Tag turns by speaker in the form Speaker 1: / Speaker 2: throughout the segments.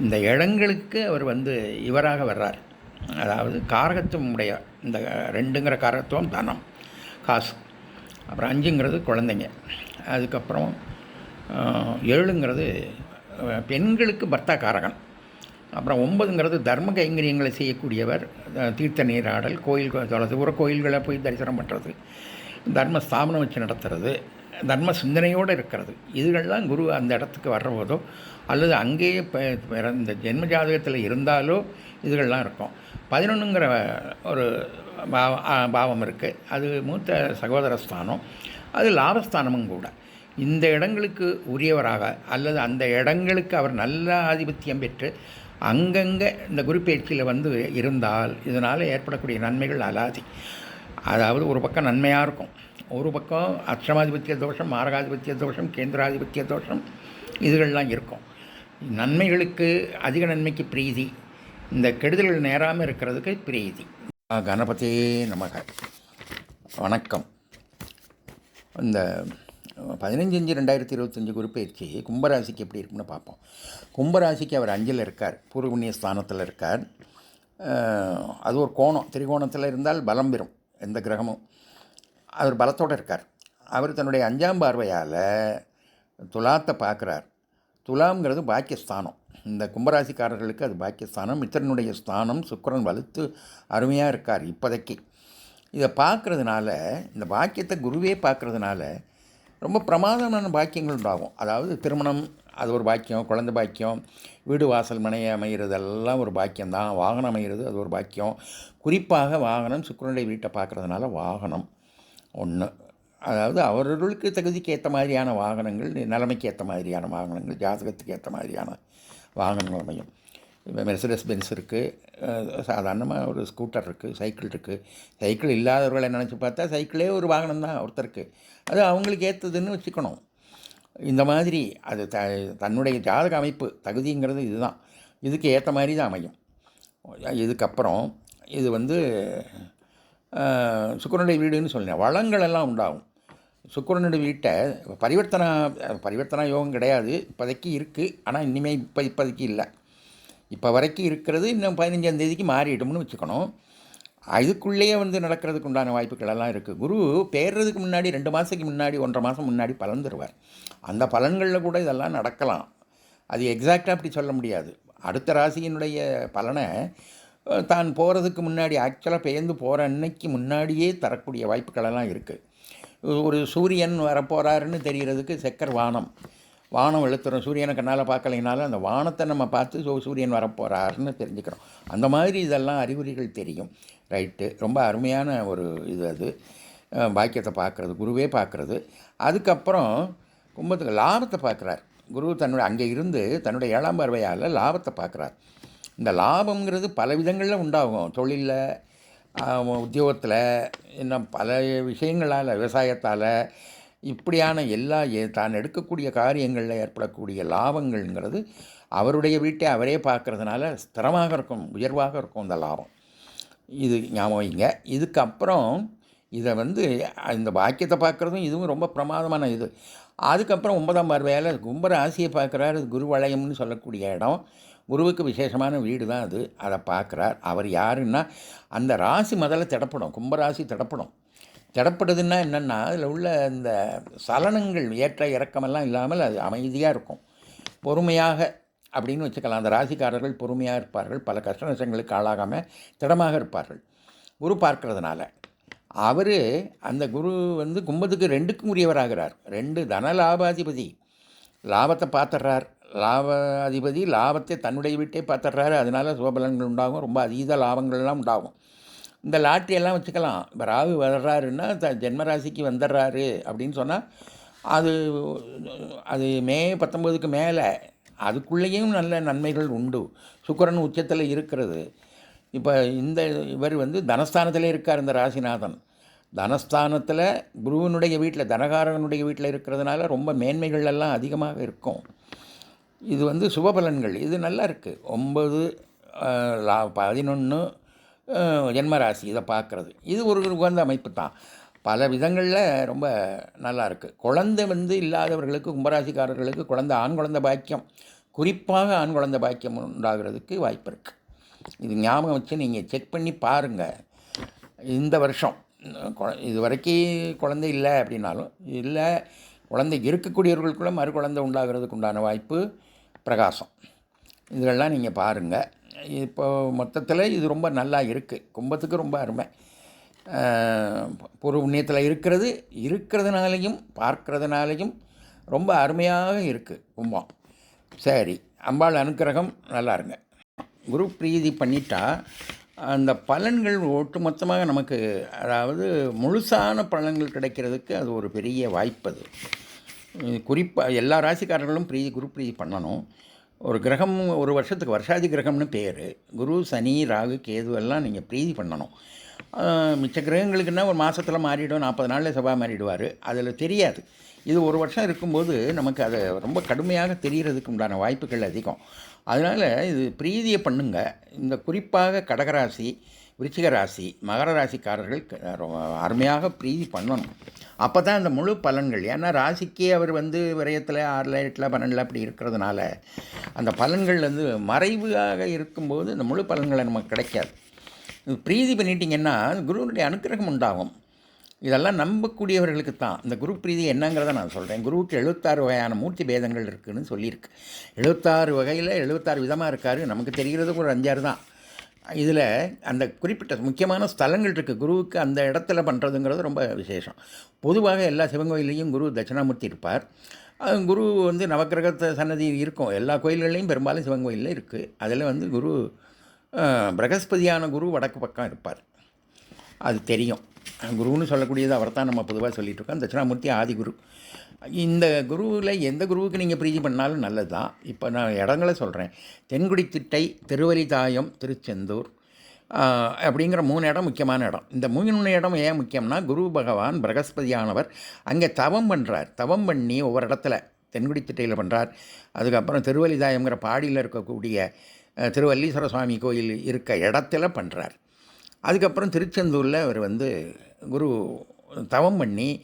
Speaker 1: இந்த இடங்களுக்கு அவர் வந்து இவராக வர்றார். அதாவது காரகத்துவம் உடைய இந்த ரெண்டுங்கிற காரகத்துவம் தனம் காசு. அப்புறம் அஞ்சுங்கிறது குழந்தைங்க. அதுக்கப்புறம் ஏழுங்கிறது பெண்களுக்கு பர்த்தா காரகன். அப்புறம் ஒன்பதுங்கிறது தர்ம கைங்கரியங்களை செய்யக்கூடியவர் தீர்த்த நீராடல் கோயில் தொலைது உர கோயில்களை போய் தரிசனம் பண்ணுறது தர்ம ஸ்தாபனம் வச்சு நடத்துறது தர்ம சிந்தனையோடு இருக்கிறது. இதுகள்லாம் குரு அந்த இடத்துக்கு வர்ற போதோ அல்லது அங்கேயே பிறந்த ஜென்ம ஜாதகத்தில் இருந்தாலோ இதுகள்லாம் இருக்கும். பதினொன்றுங்கிற ஒரு பாவம் இருக்குது அது மூத்த சகோதர ஸ்தானம். அது லாபஸ்தானமும் கூட. இந்த இடங்களுக்கு உரியவராக அல்லது அந்த இடங்களுக்கு அவர் நல்ல ஆதிபத்தியம் பெற்று அங்கங்கே இந்த குரு வந்து இருந்தால் இதனால் ஏற்படக்கூடிய நன்மைகள் அலாதி. அதாவது ஒரு பக்கம் நன்மையாக இருக்கும். ஒரு பக்கம் அஷ்டமாதிபத்திய தோஷம் மாரகாதிபத்திய தோஷம் கேந்திராதிபத்திய தோஷம் இதுகள்லாம் இருக்கும். நன்மைகளுக்கு அதிக நன்மைக்கு பிரீதி. இந்த கெடுதல்கள் நேராமல் இருக்கிறதுக்கு பிரீதி. கணபதி நமக. வணக்கம். இந்த பதினஞ்சு அஞ்சு ரெண்டாயிரத்தி இருபத்தஞ்சு குறிப்பயிற்சி கும்பராசிக்கு எப்படி இருக்குன்னு பார்ப்போம். கும்பராசிக்கு அவர் அஞ்சில் இருக்கார் பூர்வபுண்ணிய ஸ்தானத்தில் இருக்கார். அது ஒரு கோணம் திரிகோணத்தில் இருந்தால் பலம் பெறும் எந்த கிரகமும். அவர் பலத்தோடு இருக்கார். அவர் தன்னுடைய அஞ்சாம் பார்வையால் துலாத்தை பார்க்குறார். துலாம்ங்கிறது பாக்கியஸ்தானம். இந்த கும்பராசிக்காரர்களுக்கு அது பாக்கியஸ்தானம். மித்திரனுடைய ஸ்தானம் சுக்கரன் வலுத்து அருமையாக இருக்கார் இப்போதைக்கு. இதை பார்க்குறதுனால இந்த பாக்கியத்தை குருவே பார்க்குறதுனால ரொம்ப பிரமாதமான பாக்கியங்கள் உண்டாகும். அதாவது திருமணம் அது ஒரு பாக்கியம் குழந்தை பாக்கியம் வீடு வாசல் மனை அமைகிறதெல்லாம் ஒரு பாக்கியம்தான். வாகனம் அமைகிறது அது ஒரு பாக்கியம். குறிப்பாக வாகனம் சுக்கரனுடைய வீட்டை பார்க்குறதுனால வாகனம் ஒன்று அதாவது அவர்களுக்கு தகுதிக்கு ஏற்ற மாதிரியான வாகனங்கள் நிலைமைக்கு ஏற்ற மாதிரியான வாகனங்கள் ஜாதகத்துக்கு ஏற்ற மாதிரியான வாகனங்கள் அமையும். இப்போ மெர்சடஸ் பென்ஸ் இருக்குது சாதாரணமாக ஒரு ஸ்கூட்டர் இருக்குது சைக்கிள் இருக்குது சைக்கிள் இல்லாதவர்களை நினச்சி பார்த்தா சைக்கிளே ஒரு வாகனம் தான் ஒருத்தருக்கு. அது அவங்களுக்கு ஏற்றதுன்னு வச்சுக்கணும். இந்த மாதிரி அது த தன்னுடைய ஜாதக அமைப்பு தகுதிங்கிறது இதுதான். இதுக்கு ஏற்ற மாதிரி தான் அமையும். இதுக்கப்புறம் இது வந்து சுக்கரனுடைய வீடுன்னு சொன்னேன். வளங்கள் எல்லாம் உண்டாகும். சுக்கரனுடைய வீட்டை பரிவர்த்தனா பரிவர்த்தனா யோகம் கிடையாது. இப்போதைக்கு இருக்குது ஆனால் இனிமேல் இப்போ இப்போதைக்கு இல்லை. இப்போ வரைக்கும் இருக்கிறது இன்னும் பதினஞ்சாம் தேதிக்கு மாறிடும்னு வச்சுக்கணும். அதுக்குள்ளேயே வந்து நடக்கிறதுக்கு உண்டான வாய்ப்புகளெல்லாம் இருக்குது குரு பேர்றதுக்கு முன்னாடி ரெண்டு மாதத்துக்கு முன்னாடி ஒன்றரை மாதம் முன்னாடி பலன் தருவார். அந்த பலன்களில் கூட இதெல்லாம் நடக்கலாம். அது எக்ஸாக்டாக அப்படி சொல்ல முடியாது. அடுத்த ராசியினுடைய பலனை தான் போகிறதுக்கு முன்னாடி ஆக்சுவலாக பெயர்ந்து போகிற அன்னைக்கு முன்னாடியே தரக்கூடிய வாய்ப்புகளெல்லாம் இருக்குது ஒரு சூரியன் வரப்போகிறாருன்னு தெரிகிறதுக்கு செக்கர் வானம். வானம் எழுத்துறோம் சூரியனை கண்ணால் பார்க்கலைனாலும் அந்த வானத்தை நம்ம பார்த்து சூரியன் வரப்போகிறாருன்னு தெரிஞ்சுக்கிறோம். அந்த மாதிரி இதெல்லாம் அறிகுறிகள் தெரியும். ரைட்டு. ரொம்ப அருமையான ஒரு இது அது. பாக்கியத்தை பார்க்குறது. குருவே பார்க்குறது. அதுக்கப்புறம் கும்பத்துக்கு லாபத்தை பார்க்குறார். குரு தன்னுடைய அங்கே இருந்து தன்னுடைய ஏழாம் பார்வையால் லாபத்தை பார்க்குறார். இந்த லாபம்ங்கிறது பல விதங்களில் உண்டாகும். தொழிலில் உத்தியோகத்தில் இன்னும் பல விஷயங்களால் விவசாயத்தால் இப்படியான எல்லா தான் எடுக்கக்கூடிய காரியங்களில் ஏற்படக்கூடிய லாபங்கள்ங்கிறது அவருடைய வீட்டை அவரே பார்க்கறதுனால ஸ்திரமாக இருக்கும் உயர்வாக இருக்கும் அந்த லாபம். இது ஞாபகம் வைங்க. இதுக்கப்புறம் இதை வந்து இந்த பாக்கியத்தை பார்க்குறதும் இதுவும் ரொம்ப பிரமாதமான இது. அதுக்கப்புறம் ஒன்பதாம் பார்வையால் கும்பராசியை பார்க்குறாரு குருவளையம்னு சொல்லக்கூடிய இடம். குருவுக்கு விசேஷமான வீடு தான் அது. அதை பார்க்குறார். அவர் யாருன்னா அந்த ராசி முதல்ல திடப்படும். கும்பராசி திடப்படும். திடப்படுதுன்னா என்னென்னா அதில் உள்ள இந்த சலனங்கள் ஏற்ற இறக்கமெல்லாம் இல்லாமல் அது அமைதியாக இருக்கும். பொறுமையாக அப்படின்னு வச்சுக்கலாம். அந்த ராசிக்காரர்கள் பொறுமையாக இருப்பார்கள். பல கஷ்ட நஷ்டங்களுக்கு ஆளாகாமல் திடமாக இருப்பார்கள். குரு பார்க்கறதுனால. அவர் அந்த குரு வந்து கும்பத்துக்கு ரெண்டுக்கும் உரியவராகிறார். ரெண்டு தன லாபாதிபதி. லாபத்தை பார்த்துட்றார். லாப அதிபதி லாபத்தை தன்னுடைய வீட்டே பார்த்துட்றாரு. அதனால சுபபலன்கள் உண்டாகும். ரொம்ப அதீத லாபங்கள்லாம் உண்டாகும். இந்த லாட்டரி எல்லாம் வச்சுக்கலாம். இப்போ ராகு வர்றாருன்னா த ஜென்மராசிக்கு வந்துடுறாரு அப்படின்னு சொன்னால் அது அது மே பத்தொம்போதுக்கு மேலே அதுக்குள்ளேயும் நல்ல நன்மைகள் உண்டு. சுக்கரன் உச்சத்தில் இருக்கிறது. இப்போ இந்த இவர் வந்து தனஸ்தானத்தில் இருக்கார் இந்த ராசிநாதன். தனஸ்தானத்தில் குருவனுடைய வீட்டில் தனகாரனுடைய வீட்டில் இருக்கிறதுனால ரொம்ப மேன்மைகள் எல்லாம் அதிகமாக இருக்கும். இது வந்து சுபபலன்கள். இது நல்லா இருக்குது ஒம்பது லா பதினொன்று ஜென்மராசி இதை பார்க்குறது. இது ஒரு உகந்த அமைப்பு தான். பல விதங்களில் ரொம்ப நல்லா இருக்குது குழந்தை வந்து இல்லாதவர்களுக்கு கும்பராசிக்காரர்களுக்கு குழந்தை ஆண் குழந்தை பாக்கியம். குறிப்பாக ஆண் குழந்தை பாக்கியம் உண்டாகிறதுக்கு வாய்ப்பு இருக்குது இது ஞாபகம் வச்சு நீங்கள் செக் பண்ணி பாருங்கள் இந்த வருஷம் கொ- இது வரைக்கும் குழந்தை இல்லை அப்படின்னாலும் இல்லை குழந்தை இருக்கக்கூடியவர்களுக்குள்ள மறு குழந்தை உண்டாகிறதுக்கு உண்டான வாய்ப்பு. பிரகாசம். இதெல்லாம் நீங்கள் பாருங்கள் இப்போ மொத்தத்தில் இது ரொம்ப நல்லா இருக்குது கும்பத்துக்கு ரொம்ப அருமை. பூர்வ புண்ணியத்தில் இருக்கிறது இருக்கிறதுனாலையும் பார்க்கறதுனாலையும் ரொம்ப அருமையாக இருக்குது கும்பம். சரி அம்பாள் அனுக்கிரகம் நல்லா இருங்க. குரு பிரீதி பண்ணிட்டா அந்த பலன்கள் ஒட்டுமொத்தமாக நமக்கு அதாவது முழுசான பலன்கள் கிடைக்கிறதுக்கு அது ஒரு பெரிய வாய்ப்பு அது. குறிப்பாக எல்லா ராசிக்காரர்களும் பிரீதி குரு பிரீதி பண்ணணும். ஒரு கிரகம் ஒரு வருஷத்துக்கு வருஷாதி கிரகம்னு பேர். குரு சனி ராகு கேது எல்லாம் நீங்கள் பிரீதி பண்ணணும். மிச்ச கிரகங்களுக்குன்னா ஒரு மாதத்தில் மாறிடும் நாற்பது நாளில் செவ்வாய் மாறிடுவார். அதில் தெரியாது. இது ஒரு வருஷம் இருக்கும்போது நமக்கு அதை ரொம்ப கடுமையாக தெரிகிறதுக்கு உண்டான வாய்ப்புகள் அதிகம். அதனால் இது பிரீதியை பண்ணுங்க. இந்த குறிப்பாக கடகராசி விருச்சிக ராசி மகர ராசிக்காரர்கள் க- அருமையாக பிரீதி பண்ணணும். அப்போ தான் இந்த முழு பலன்கள் ஏன்னா ராசிக்கே அவர் வந்து விரயத்தில் ஆறில் எட்டில் பன்னெண்டில் அப்படி இருக்கிறதுனால அந்த பலன்கள் வந்து மறைவாக இருக்கும்போது இந்த முழு பலன்களை நமக்கு கிடைக்காது. பிரீதி பண்ணிட்டீங்கன்னா குருவனுடைய அனுக்கிரகம் உண்டாகும். இதெல்லாம் நம்பக்கூடியவர்களுக்கு தான். இந்த குரு பிரீதி என்னங்கிறத நான் சொல்கிறேன் குருவுக்கு எழுபத்தாறு வகையான மூர்த்தி பேதங்கள் இருக்குதுன்னு சொல்லியிருக்கு. எழுபத்தாறு வகையில் எழுபத்தாறு விதமாக இருக்கார். நமக்கு தெரிகிறது ஒரு அஞ்சாறு தான். இதில் அந்த குறிப்பிட்ட முக்கியமான ஸ்தலங்கள் இருக்குது. குருவுக்கு அந்த இடத்துல பண்ணுறதுங்கிறது ரொம்ப விசேஷம். பொதுவாக எல்லா சிவன் கோயிலையும் குரு தட்சிணாமூர்த்தி இருப்பார். குரு வந்து நவக்கிரகத்தை சன்னதி இருக்கும். எல்லா கோயில்கள்லையும் பெரும்பாலும் சிவன் கோயிலில் இருக்குது அதில் வந்து குரு பிரகஸ்பதியான குரு வடக்கு பக்கம் இருப்பார். அது தெரியும். குருன்னு சொல்லக்கூடியது அவர் தான் நம்ம பொதுவாக சொல்லிகிட்டு இருக்கோம். தட்சிணாமூர்த்தி ஆதிகுரு. இந்த குருவில் எந்த குருவுக்கு நீங்கள் பிரீதி பண்ணாலும் நல்லது? தான் இப்போ நான் இடங்களை சொல்கிறேன் தென்குடி திட்டை திருவலிதாயம் திருச்செந்தூர் அப்படிங்கிற மூணு இடம் முக்கியமான இடம். இந்த மூணு இடம் ஏன் முக்கியம்னா குரு பகவான் பிரகஸ்பதியானவர் அங்கே தவம் பண்ணுறார் தவம் பண்ணி ஒவ்வொரு இடத்துல தென்குடி திட்டையில் பண்ணுறார் அதுக்கப்புறம் திருவலிதாயம்ங்கிற பாடியில் இருக்கக்கூடிய திருவல்லீஸ்வர சுவாமி கோயில் இருக்க இடத்துல பண்ணுறார் அதுக்கப்புறம் திருச்செந்தூரில் அவர் வந்து குரு தவம் பண்ணி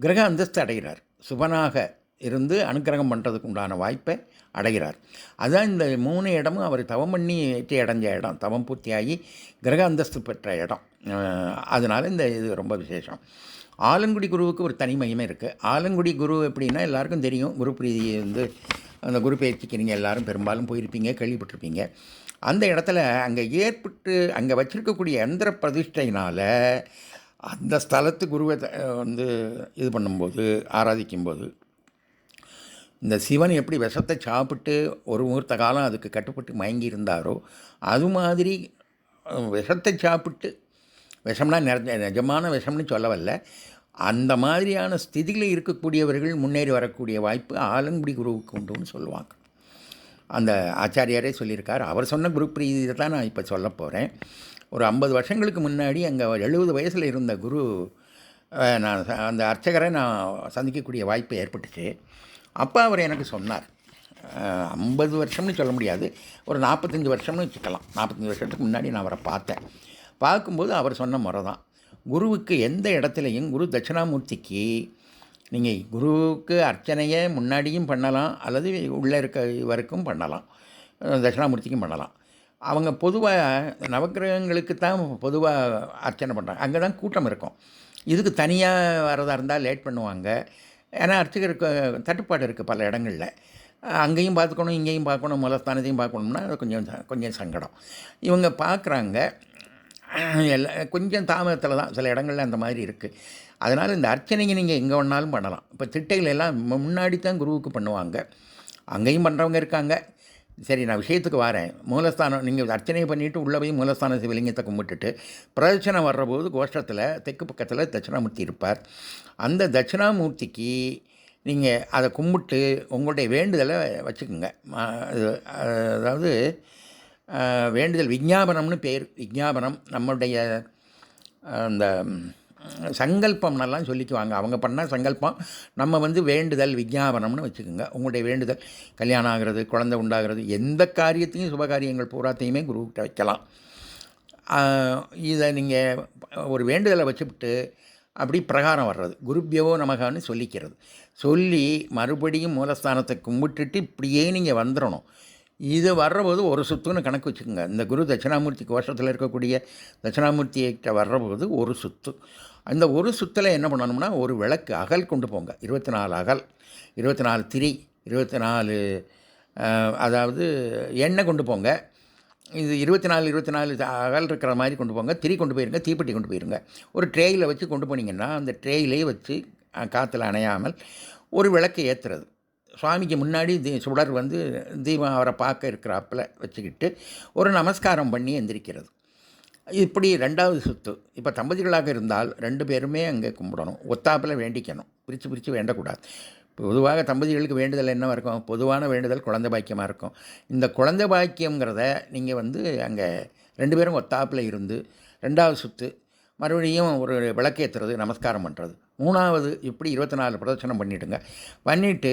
Speaker 1: கிரக அந்தஸ்து அடைகிறார். சுபனாக இருந்து அனுக்கிரகம் பண்ணுறதுக்கு உண்டான வாய்ப்பை அடைகிறார். அதுதான் இந்த மூணு இடமும் அவர் தவம் பண்ணி வெற்றி அடைஞ்ச இடம். தவம் பூர்த்தியாகி கிரக அந்தஸ்து பெற்ற இடம். அதனால் இந்த இது ரொம்ப விசேஷம். ஆலங்குடி குருவுக்கு ஒரு தனி மகிமை இருக்குது ஆலங்குடி குரு எப்படின்னா எல்லாருக்கும் தெரியும். குரு பிரீதி வந்து அந்த குரு பயிற்சிக்கு நீங்கள் எல்லாரும் பெரும்பாலும் போயிருப்பீங்க கேள்விப்பட்டிருப்பீங்க. அந்த இடத்துல அங்கே ஏற்பட்டு அங்கே வச்சுருக்கக்கூடிய எந்திர பிரதிஷ்டையினால் அந்த ஸ்தலத்து குருவை த- வந்து இது பண்ணும்போது ஆராதிக்கும்போது இந்த சிவன் எப்படி விஷத்தை சாப்பிட்டு ஒரு முகூர்த்த காலம் அதுக்கு கட்டுப்பட்டு மயங்கி இருந்தாரோ அது மாதிரி விஷத்தை சாப்பிட்டு விஷம்னா நிறைய நிஜமான விஷம்னு சொல்ல வரல அந்த மாதிரியான ஸ்திதியில் இருக்கக்கூடியவர்கள் முன்னேறி வரக்கூடிய வாய்ப்பு ஆலங்குடி குருவுக்கு உண்டுன்னு சொல்லுவாங்க. அந்த ஆச்சாரியாரே சொல்லியிருக்கார். அவர் சொன்ன குரு பிரீதியை தான் நான் இப்போ சொல்ல போகிறேன் ஒரு ஐம்பது வருஷங்களுக்கு முன்னாடி அங்கே எழுபது வயசில் இருந்த குரு நான் அந்த அர்ச்சகரை நான் சந்திக்கக்கூடிய வாய்ப்பு ஏற்பட்டுச்சு. அப்போ அவர் எனக்கு சொன்னார். ஐம்பது வருஷம்னு சொல்ல முடியாது. ஒரு நாற்பத்தஞ்சு வருஷம்னு வச்சுக்கலாம். நாற்பத்தஞ்சு வருஷத்துக்கு முன்னாடி நான் அவரை பார்த்தேன். பார்க்கும்போது அவர் சொன்ன முறை தான் குருவுக்கு எந்த இடத்துலையும் குரு தட்சிணாமூர்த்திக்கு நீங்கள் குருவுக்கு அர்ச்சனையை முன்னாடியும் பண்ணலாம் அல்லது உள்ளே இருக்க வரைக்கும் பண்ணலாம். தட்சிணாமூர்த்திக்கும் பண்ணலாம். அவங்க பொதுவாக நவக்கிரகங்களுக்கு தான் பொதுவாக அர்ச்சனை பண்ணுறாங்க அங்கே தான் கூட்டம் இருக்கும். இதுக்கு தனியாக வரதாக இருந்தால் லேட் பண்ணுவாங்க. ஏன்னா அர்ச்சகருக்கு தட்டுப்பாடு இருக்குது பல இடங்களில். அங்கேயும் பார்த்துக்கணும் இங்கேயும் பார்க்கணும் மூலஸ்தானத்தையும் பார்க்கணும்னா அது கொஞ்சம் கொஞ்சம் சங்கடம். இவங்க பார்க்குறாங்க. எல்லா கொஞ்சம் தாமதத்தில் தான் சில இடங்கள்ல அந்த மாதிரி இருக்குது அதனால் இந்த அர்ச்சனைங்க நீங்கள் எங்கே வேணாலும் பண்ணலாம். இப்போ திட்டைகள் எல்லாம் முன்னாடி தான் குருவுக்கு பண்ணுவாங்க. அங்கேயும் பண்ணுறவங்க இருக்காங்க. சரி நான் விஷயத்துக்கு வரேன். மூலஸ்தானம் நீங்கள் அர்ச்சனை பண்ணிவிட்டு உள்ளே போய் மூலஸ்தான சிவலிங்கத்தை கும்பிட்டுட்டு பிரதட்சணம் வர்றபோது கோஷ்டத்தில் தெற்கு பக்கத்தில் தட்சிணாமூர்த்தி இருப்பார். அந்த தட்சிணாமூர்த்திக்கு நீங்கள் அதை கும்பிட்டு உங்களுடைய வேண்டுதலை வச்சுக்கோங்க. அது- அதாவது வேண்டுதல் விஞ்ஞாபனம்னு பேர் விஞ்ஞாபனம் நம்முடைய அந்த சங்கல்பம்னெல்லாம் சொல்லிக்குவாங்க. அவங்க பண்ணால் சங்கல்பம் நம்ம வந்து வேண்டுதல் விஞ்ஞாபனம்னு வச்சுக்கோங்க. உங்களுடைய வேண்டுதல் கல்யாணம் ஆகிறது குழந்தை உண்டாகிறது எந்த காரியத்தையும் சுபகாரியங்கள் பூராத்தையுமே குருக்கிட்ட வைக்கலாம். இதை நீங்கள் ஒரு வேண்டுதலை வச்சுவிட்டு அப்படி பிரகாரம் வர்றது. குருப்பியவோ நமகான்னு சொல்லிக்கிறது. சொல்லி மறுபடியும் மூலஸ்தானத்தை கும்பிட்டுட்டு இப்படியே நீங்கள் வந்துடணும் இது வர்றபோது ஒரு சுத்துன்னு கணக்கு வச்சுக்கோங்க. இந்த குரு தட்சிணாமூர்த்தி கோஷத்தில் இருக்கக்கூடிய தட்சிணாமூர்த்திகிட்ட வர்றபோது ஒரு சுத்து. அந்த ஒரு சுத்தில் என்ன பண்ணணும்னா ஒரு விளக்கு அகல் கொண்டு போங்க. இருபத்தி நாலு அகல் இருபத்தி நாலு திரி இருபத்தி நாலு அதாவது எண்ணெய் கொண்டு போங்க. இது இருபத்தி நாலு இருபத்தி நாலு அகல் இருக்கிற மாதிரி கொண்டு போங்க. திரி கொண்டு போயிருங்க தீப்பெட்டி கொண்டு போயிருங்க. ஒரு ட்ரேயில் வச்சு கொண்டு போனீங்கன்னா அந்த ட்ரேயிலே வச்சு காற்றுல அணையாமல் ஒரு விளக்கு ஏற்றுறது சுவாமிக்கு முன்னாடி தீ சுடர் வந்து தீபம் அவரை பார்க்க இருக்கிறாப்புல வச்சுக்கிட்டு ஒரு நமஸ்காரம் பண்ணி எந்திரிக்கிறது. இப்படி ரெண்டாவது சுத்து. இப்போ தம்பதிகளாக இருந்தால் ரெண்டு பேருமே அங்கே கும்பிடணும். ஒத்தாப்பில் வேண்டிக்கணும். பிரித்து பிரித்து வேண்டக்கூடாது. பொதுவாக தம்பதிகளுக்கு வேண்டுதல் என்னவாக இருக்கும்? பொதுவான வேண்டுதல் குழந்தை பாக்கியமாக இருக்கும். இந்த குழந்தை பாக்கியங்கிறத நீங்கள் வந்து அங்கே ரெண்டு பேரும் ஒத்தாப்பில் இருந்து ரெண்டாவது சுத்து மறுபடியும் ஒரு விளக்கேற்றுறது நமஸ்காரம் பண்ணுறது மூணாவது இப்படி இருபத்தி நாலு பிரதட்சணம் பண்ணிவிடுங்க பண்ணிவிட்டு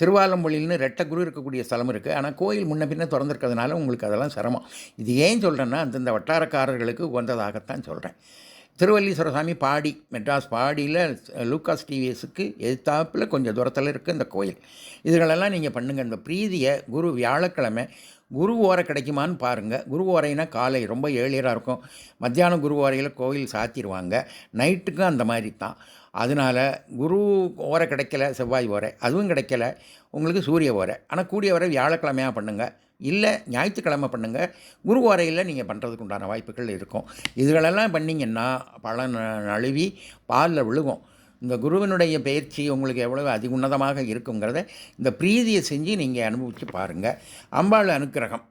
Speaker 1: திருவாலம்பொழில்னு ரெட்ட குரு இருக்கக்கூடிய ஸ்தலம் இருக்குது ஆனால் கோயில் முன்ன பின்ன திறந்துருக்கிறதுனால உங்களுக்கு அதெல்லாம் சிரமம். இது ஏன் சொல்கிறேன்னா அந்தந்த வட்டாரக்காரர்களுக்கு உகந்ததாகத்தான் சொல்கிறேன் திருவல்லீஸ்வர சாமி பாடி மெட்ராஸ் பாடியில் லூக்காஸ் டிவிஎஸுக்கு எதிர்த்தாப்பில் கொஞ்சம் தூரத்தில் இருக்குது இந்த கோயில். இதுகளெல்லாம் நீங்கள் பண்ணுங்கள் இந்த பிரீதியை குரு வியாழக்கிழமை குரு ஓரை கிடைக்குமான்னு பாருங்கள் குரு ஓரைனா காலை ரொம்ப ஏழியராக இருக்கும். மத்தியானம் குரு ஓரையில் கோயில் சாத்திடுவாங்க நைட்டுக்கும் அந்த மாதிரி தான் அதனால் குரு ஓரை கிடைக்கல செவ்வாய் ஓரை. அதுவும் கிடைக்கல. உங்களுக்கு சூரிய ஓரை. ஆனால் கூடிய வரை வியாழக்கிழமையாக பண்ணுங்கள் இல்லை ஞாயிற்றுக்கிழமை பண்ணுங்கள் குருவாரையில் நீங்கள் பண்ணுறதுக்கு உண்டான வாய்ப்புகள் இருக்கும். இதுகளெல்லாம் பண்ணிங்கன்னா பலன் நழுவி பாலில் விழுகும். இந்த குருவினுடைய பயிற்சி உங்களுக்கு எவ்வளவு அதி உன்னதமாக இருக்குங்கிறத இந்த பிரீதியை செஞ்சு நீங்கள் அனுபவித்து பாருங்கள் அம்பாள் அனுக்கிரகம்.